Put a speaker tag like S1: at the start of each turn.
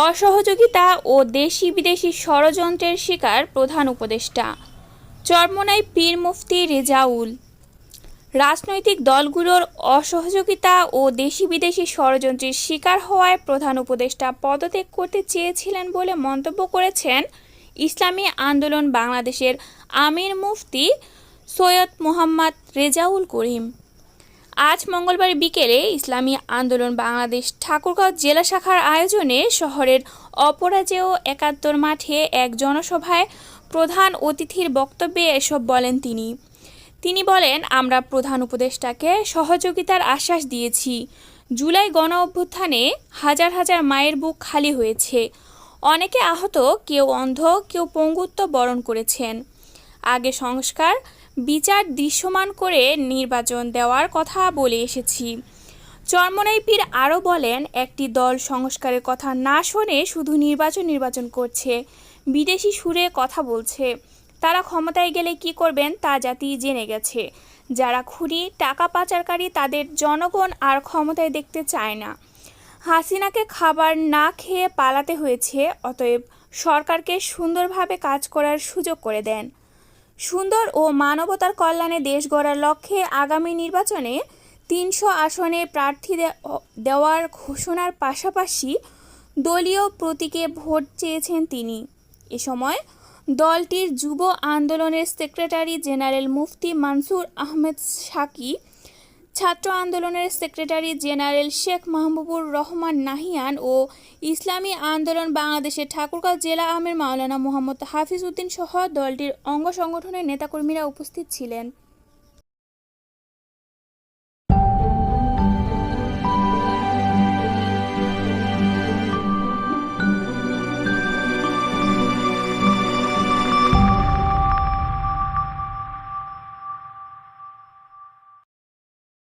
S1: অসহযোগিতা ও দেশি বিদেশি ষড়যন্ত্রের শিকার প্রধান উপদেষ্টা। চরমোনাই পীর মুফতি রেজাউল। রাজনৈতিক দলগুলোর অসহযোগিতা ও দেশি বিদেশি ষড়যন্ত্রের শিকার হওয়ায় প্রধান উপদেষ্টা পদত্যাগ করতে চেয়েছিলেন বলে মন্তব্য করেছেন ইসলামী আন্দোলন বাংলাদেশের আমির মুফতি সৈয়দ মোহাম্মদ রেজাউল করিম। আজ মঙ্গলবার বিকেলে ইসলামী আন্দোলন বাংলাদেশ ঠাকুরগাঁও জেলা শাখার আয়োজনে শহরের অপরাজেয় একাত্তর মাঠে এক জনসভায় প্রধান অতিথির বক্তব্যে এসব বলেন তিনি। তিনি বলেন, আমরা প্রধান উপদেষ্টাকে সহযোগিতার আশ্বাস দিয়েছি। জুলাই গণ অভ্যুত্থানে হাজার হাজার মায়ের বুক খালি হয়েছে। অনেকে আহত, কেউ অন্ধ, কেউ পঙ্গুত্ব বরণ করেছেন। আগে সংস্কার বিচার দৃশ্যমান করে নির্বাচন দেওয়ার কথা বলে এসেছি। চরমনাই পীর আরও বলেন, একটি দল সংস্কারের কথা না শুনে শুধু নির্বাচন নির্বাচন করছে। বিদেশি সুরে কথা বলছে। তারা ক্ষমতায় গেলে কি করবেন তা জাতি জেনে গেছে। যারা খুনি, টাকা পাচারকারী তাদের জনগণ আর ক্ষমতায় দেখতে চায় না। হাসিনাকে খাবার না খেয়ে পালাতে হয়েছে, অতএব সরকারকে সুন্দরভাবে কাজ করার সুযোগ করে দেন। সুন্দর ও মানবতার কল্যাণে দেশ গড়ার লক্ষ্যে আগামী নির্বাচনে তিনশো আসনে প্রার্থী দেওয়ার ঘোষণার পাশাপাশি দলীয় প্রতীকে ভোট চেয়েছেন তিনি। এ সময় দলটির যুব আন্দোলনের সেক্রেটারি জেনারেল মুফতি মানসুর আহমেদ সাকি ছাত্র আন্দোলনের সেক্রেটারি জেনারেল শেখ মাহবুবুর রহমান নাহিয়ান ও ইসলামী আন্দোলন বাংলাদেশের ঠাকুরগাঁও জেলা আমের মাওলানা মোহাম্মদ হাফিজ উদ্দিন সহ দলটির অঙ্গ সংগঠনের নেতাকর্মীরা উপস্থিত ছিলেন।